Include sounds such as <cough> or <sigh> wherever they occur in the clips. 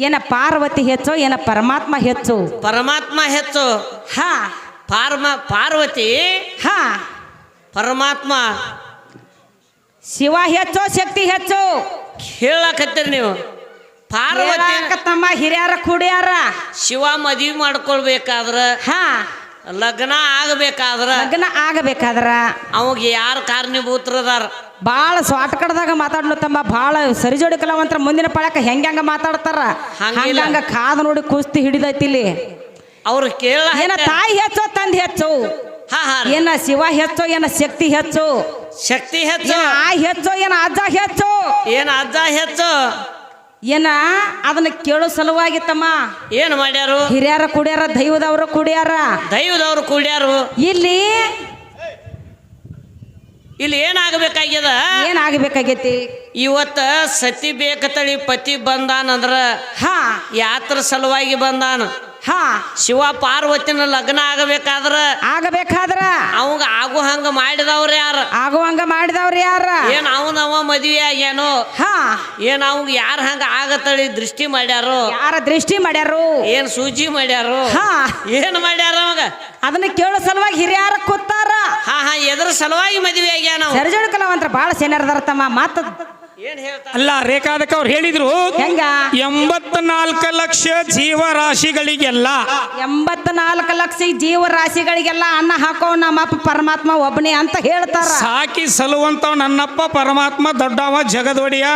ಏನ ಪಾರ್ವತಿ ಹೆಚ್ಚು ಏನ ಪರಮಾತ್ಮ ಹೆಚ್ಚು? ಪರಮಾತ್ಮ ಹೆಚ್ಚು. ಹಾ. ಪಾರ್ಮ ಪಾರ್ವತಿ? ಹಾ. ಪರಮಾತ್ಮ? ಶಿವ ಹೆಚ್ಚು ಶಕ್ತಿ ಹೆಚ್ಚು? ಹೇಳಕತ್ತೀರಿ ನೀವು. ಪಾರ್ವತಿ ತಮ್ಮ ಹಿರಿಯರ ಕುಡಿಯಾರ? ಶಿವ ಮದ್ವಿ ಮಾಡ್ಕೊಳ್ಬೇಕಾದ್ರ ಹಾ. ಲಗ್ನ ಆಗಬೇಕಾದ್ರ ಲಗ್ನ ಆಗಬೇಕಾದ್ರ ಅವಾಗ ಯಾರು ಕಾರಣೀಭೂತರದಾರ? ಬಾಳ ಸ್ವಾಟ್ ಕಡದಾಗ ಮಾತಾಡ್ಲು ತಮ್ಮ ಬಾಳ ಸರಿಜೋಡಿ ಕಲಾವಂತರ ಮುಂದಿನ ಪಳಕ ಹೆಂಗ ಹೆಂಗ ಮಾತಾಡ್ತಾರ? ಹಂಗ ಕಾದು ನೋಡಿ ಕುಸ್ತಿ ಹಿಡಿದೈತಿ ಇಲ್ಲಿ. ಅವ್ರು ಕೇಳ ಏನ ತಾಯಿ ಹೆಚ್ಚು ತಂದೆ ಹೆಚ್ಚು? ಹಾ ಹಾ ರೀ. ಏನ ಶಿವ ಹೆಚ್ಚು ಏನ ಶಕ್ತಿ ಹೆಚ್ಚು? ಶಕ್ತಿ ಹೆಚ್ಚು. ಆ ಹೆಚ್ಚು ಏನ ಅಜ್ಜ ಹೆಚ್ಚು? ಏನ ಅಜ್ಜ ಹೆಚ್ಚು? ಏನ ಅದನ್ನ ಕೇಳೋ ಸಲುವಾಗಿ ತಮ್ಮ ಏನು ಮಾಡ್ಯಾರು? ಹಿರಿಯರ ಕುಡಿಯಾರ ದೈವದವರು ಕುಡಿಯಾರ. ದೈವದವ್ರು ಕುಡಿಯಾರು. ಇಲ್ಲಿ ಇಲ್ಲಿ ಏನಾಗಬೇಕಾಗ್ಯದ? ಏನಾಗಬೇಕಾಗೈತಿ? ಇವತ್ತ ಸತಿ ಬೇಕತಳಿ ಪತಿ ಬಂದಾನಂದ್ರ ಹಾ. ಯಾತ್ರ ಸಲುವಾಗಿ ಬಂದಾನ. ಹಾ. ಶಿವ ಪಾರ್ವತಿನ ಲಗ್ನ ಆಗಬೇಕಾದ್ರ ಆಗಬೇಕಾದ್ರ? ಅವಂಗ ಆಗು ಹಂಗ ಮಾಡಿದವ್ರ ಯಾರ? ಆಗುವಂಗ ಮಾಡಿದವ್ರ ಯಾರ? ಏನ್ ಅವನವ ಮದ್ವೆ ಆಗ್ಯಾನು? ಹಾ. ಏನ್ ಅವಂಗ ಯಾರ ಹಂಗ ಆಗತ್ತಳಿ ದೃಷ್ಟಿ ಮಾಡ್ಯಾರು? ಯಾರ ದೃಷ್ಟಿ ಮಾಡ್ಯಾರು? ಏನ್ ಸೂಜಿ ಮಾಡ್ಯಾರು? ಹಾ. ಏನ್ ಮಾಡ್ಯಾರ ಅವಾಗ? ಅದನ್ನ ಕೇಳೋ ಸಲುವಾಗಿ ಹಿರಿಯಾರ ಕೂತಾರ. ಹಾ ಹಾ ಎದ್ರ ಸಲುವಾಗಿ ಮದ್ವೆ ಆಗ್ಯಾನ ಅವ. ಅಂತ ಕಲಾವಂತರ ಬಾಳ ಸೇನರ್ದಾರ ತಮ್ಮ. ಮಾತ ಅಲ್ಲ ರೇಖಾದಕ್ಕ ಅವ್ರು ಹೇಳಿದ್ರು ಹೆಂಗ? ಎಂಬತ್ನಾಲ್ಕು ಲಕ್ಷ ಜೀವರಾಶಿಗಳಿಗೆಲ್ಲ. ಎಂಬತ್ನಾಲ್ಕು ಲಕ್ಷ ಜೀವರಾಶಿಗಳಿಗೆಲ್ಲ ಅನ್ನ ಹಾಕೋ ನಮ್ಮಪ್ಪ ಪರಮಾತ್ಮ ಒಬ್ಬನೇ ಅಂತ ಹೇಳ್ತಾರ. ಸಾಕಿ ಸಲುವಂತ ನನ್ನಪ್ಪ ಪರಮಾತ್ಮ ದೊಡ್ಡವ ಜಗದೊಡೆಯ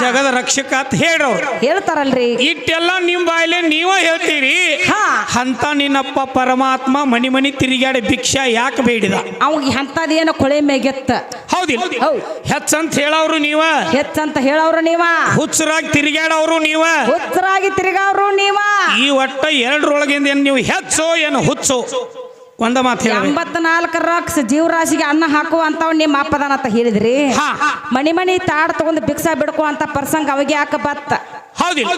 ಜಗದ ರಕ್ಷಕ ಅಂತ ಹೇಳೋ ಹೇಳ್ತಾರಲ್ರಿ. ಇಟ್ಟೆಲ್ಲ ನಿಮ್ ಬಾಯ್ಲೆ ನೀವ ಹೇಳ್ತೀರಿ. ಹಾ. ಅಂತ ನಿನ್ನಪ್ಪ ಪರಮಾತ್ಮ ಮನಿ ಮನಿ ತಿರುಗಾಡಿ ಭಿಕ್ಷಾ ಯಾಕೆ ಬೇಡಿದ? ಅವ್ಗೆ ಎಂಥದ್ದೇನು ಕೊಳೆ ಮೇಗೆತ್ತ. ಹೌದಿಲ್ಲ. ಹೌದ್. ಹೆಚ್ಚಂತ ಹೇಳವ್ರು ನೀವ. ಹೆಚ್ಚಂತ ಹೇಳವ್ರು ನೀವ. ಹುಚ್ಚರಾಗಿ ತಿರುಗಾಡವ್ರು ನೀವ. ಹುಚ್ಚರಾಗಿ ತಿರ್ಗಾವ್ರು ನೀವ. ಈ ಒಟ್ಟ ಎರಡರೊಳಗಿಂದ ಏನ್ ನೀವು ಹೆಚ್ಚೋ ಏನು ಹುಚ್ಚು? ಒಂದ ಮಾತು ಹೇಳಿ ಎಂಬತ್ನಾಲ್ಕು ಲಕ್ಷ ಜೀವರಾಶಿಗೆ ಅನ್ನ ಹಾಕುವಂತವ್ ನಿಮ್ಮ ಅಪ್ಪದಾನ ಅಂತ ಹೇಳಿದ್ರಿ. ಹಾ. ಮಣಿ ಮನಿ ತಾಡ್ ತಗೊಂಡು ಭಿಕ್ಷಾ ಬಿಡ್ಕೋ ಅಂತ ಪ್ರಸಂಗ ಅವಾಗ ಯಾಕೆ ಬತ್ತ? ಹೌದಿಲ್ಲ.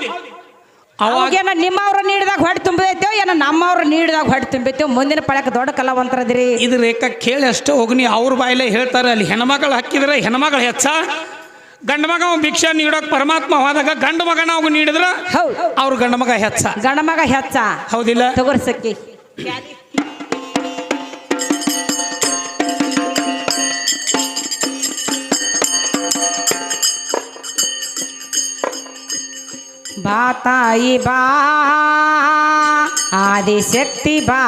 ಅವಾಗ ಅವಾಗೇನ ನಿಮ್ಮವ್ರ ನೀಡಿದಾಗ ಹೊಡೆ ತುಂಬೈತೇವ ಏನ ನಮ್ಮವ್ರ ನೀಡಿದಾಗ ಹೊಡೆ ತುಂಬೈತೇವ್ ಮುಂದಿನ ಪಳಕ ದೊಡ್ಡ ಕಲಾವಂತರದ್ರಿ. ಇದು ರೇಖಾ ಕೇಳಿ ಅಷ್ಟೇ ಹೋಗ್ನಿ. ಅವ್ರ ಬಾಯಲ್ಲೇ ಹೇಳ್ತಾರೆ ಅಲ್ಲಿ ಹೆಣ್ಮಗಳು ಹಾಕಿದ್ರೆ ಹೆಣ್ಮಗಳು ಹೆಚ್ಚ. ಗಂಡ ಮಗ ಅವ ನೀಡೋಕ್ ನೀಡೋಕೆ ಪರಮಾತ್ಮ ಹೋದಾಗ ಗಂಡ ಮಗನ ಅವ್ ನೀಡಿದ್ರ ಹೌದ್. ಅವ್ರ ಗಂಡ ಮಗ ಹೆಚ್ಚ. ಗಂಡ ಮಗ ಹೆಚ್ಚ. ಹೌದಿಲ್ಲ. ತಗೋರಿ <coughs> ಬಾ ತಾಯಿ ಬಾ ಆದಿಶಕ್ತಿ ಬಾ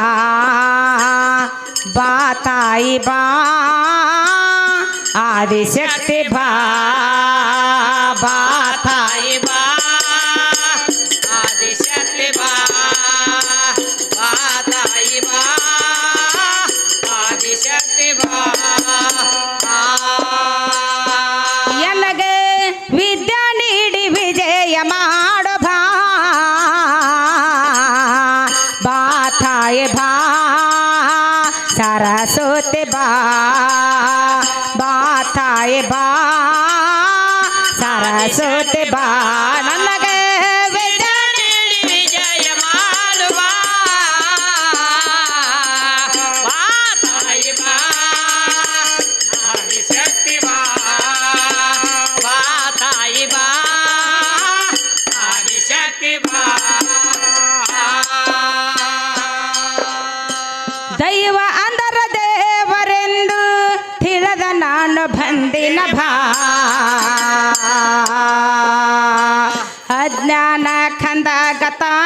ಬಾ ತಾಯಿ ಬಾ ಆದಿಶಕ್ತಿ ಬಾ ಬಾ ತಾಯಿ ತಾಯಿ ಬಾ ಸರಸ್ವತಿ ಬಾ ಬಾ ತಾಯಿ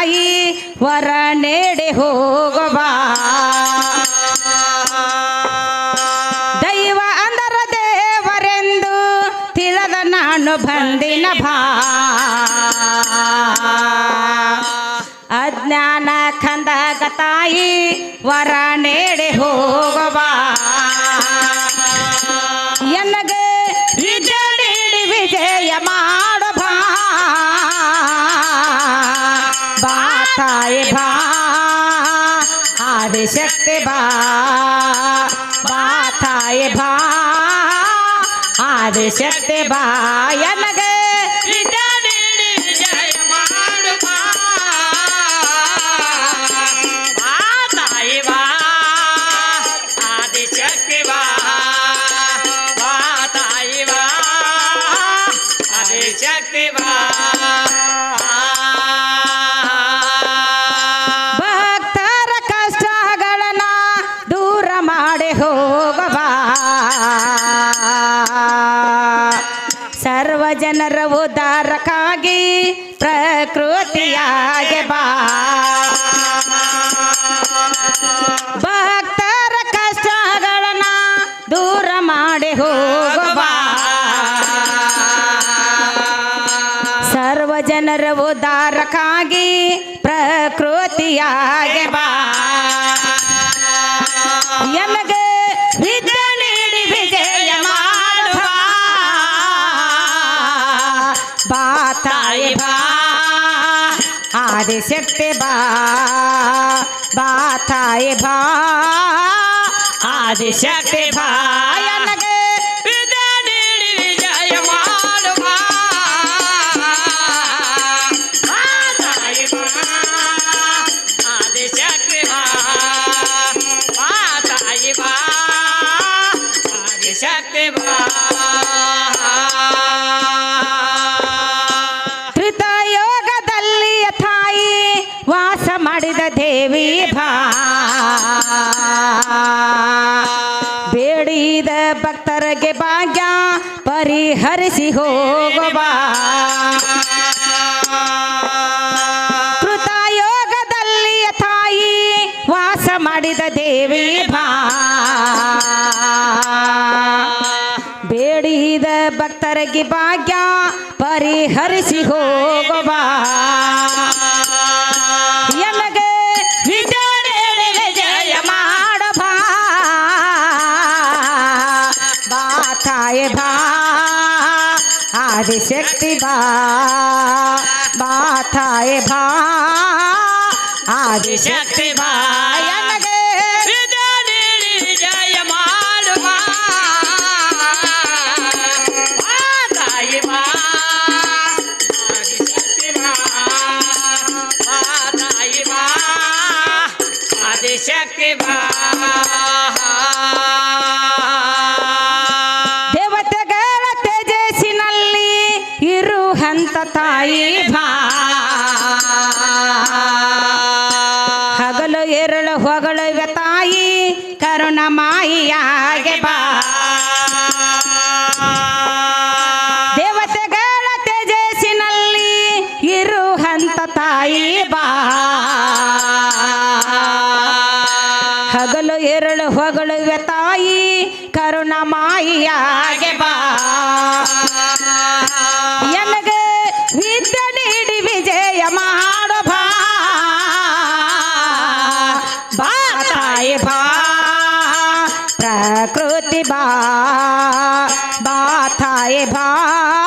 ತಾಯಿ ವರ ನೆಡೆ ಹೋಗುವ ದೈವ ಅಂದರ ದೇವರೆಂದು ತಿಳದ ನಾನು ಬಂದಿನ ಭಾ. ಅಜ್ಞಾನ ಕಂದಾಗ ತಾಯಿ ವರ ಬಾ ಬಾ ತಾಯಿ ಬಾ ಆದಿಶಕ್ತಿ ಬಾ ಜನರ ಉದಾರಕ್ಕಾಗಿ ಪ್ರಕೃತಿಯಾಗೆ ಬಾ. ಭಕ್ತರ ಕಷ್ಟಗಳನ್ನ ದೂರ ಮಾಡಿ ಹೋಗಬಾ ಸರ್ವ ಜನರ ಉದಾರಕ್ಕಾಗಿ ಪ್ರಕೃತಿಯಾಗೆ ಬಾ. ತಾಯಿ ಬಾ ಆದಿಶಕ್ತಿ ಬಾ ಬಾ ತಾಯಿ ಬಾ ಆದಿಶಕ್ತಿ ಬಾ ಎನಗೆ ವಿದ್ಯೆ ಬೇಡಿದ ಭಕ್ತರಿಗೆ ಭಾಗ್ಯ, ಪರಿಹರಿಸಿ ಹೋಗುವ ಕೃತಯೋಗದಲ್ಲಿ ತಾಯಿ ವಾಸ ಮಾಡಿದ ದೇವಿ ಭಾ. ಬೇಡಿದ ಭಕ್ತರಿಗೆ ಭಾಗ್ಯ, ಪರಿಹರಿಸಿ ಹೋಗುವ ಆದಿಶಕ್ತಿ ಬಾ ಬಾ ತಾಯಿ ಬಾ ಆದಿಶಕ್ತಿ ಬಾ ಎನಗೆ ಹಗಲು ಎರಳು ಹೊಗಳುವೆ ತಾಯಿ ಕರುಣಮಾಯಿಯಾಗೆ ಬಾ. ದೇವತೆಗಳ ತೇಜಸ್ಸಿನಲ್ಲಿ ಇರುವಂತ ತಾಯಿ ಬಾ. ಹಗಲು ಎರಳು ಹೊಗಳುವೆ ತಾಯಿ ಕರುಣಮಾಯಿಯಾಗೆ ಬಾ. ಪ್ರಕೃತಿ ಬಾ ಬಾ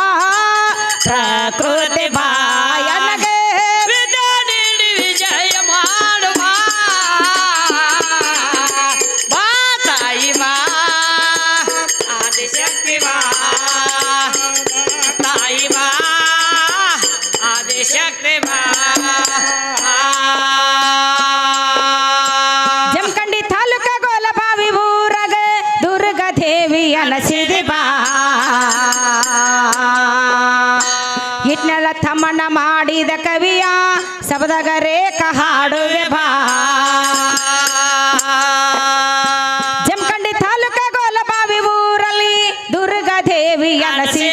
ಇಟ್ನೆಲ್ಲ ತಮ್ಮಣ್ಣ ಮಾಡಿದ ಕವಿಯ ಸಬದಗ ರೇಖ ಹಾಡುವೆ ಬಾ. ಜಮಖಂಡಿ ತಾಲೂಕ ಗೋಲಬಾವಿ ಊರಲ್ಲಿ ದುರ್ಗಾ ದೇವಿ ಅನಸಿದೆ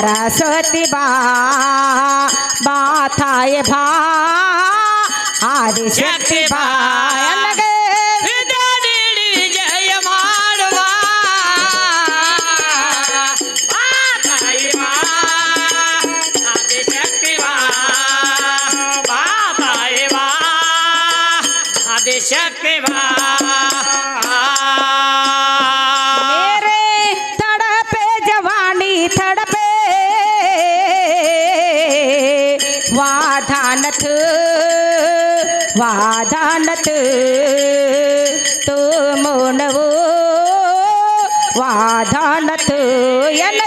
ಸರಸ್ವತಿ ಬಾ ಬಾ ತಾಯಿ ಬಾ ಆದಿಶಕ್ತಿ ವಾದಾನತ್ ತೋ ಮೌನವೋ ವಾದಾನತ್ ಎನ್ನ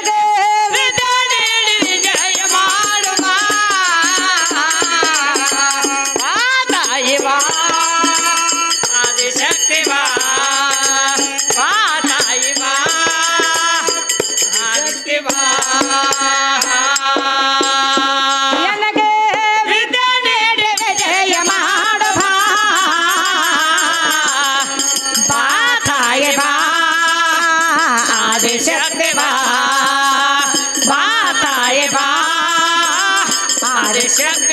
ತಾಯಿ ಬಾ ಆದಿಶಕ್ತಿ ಬಾ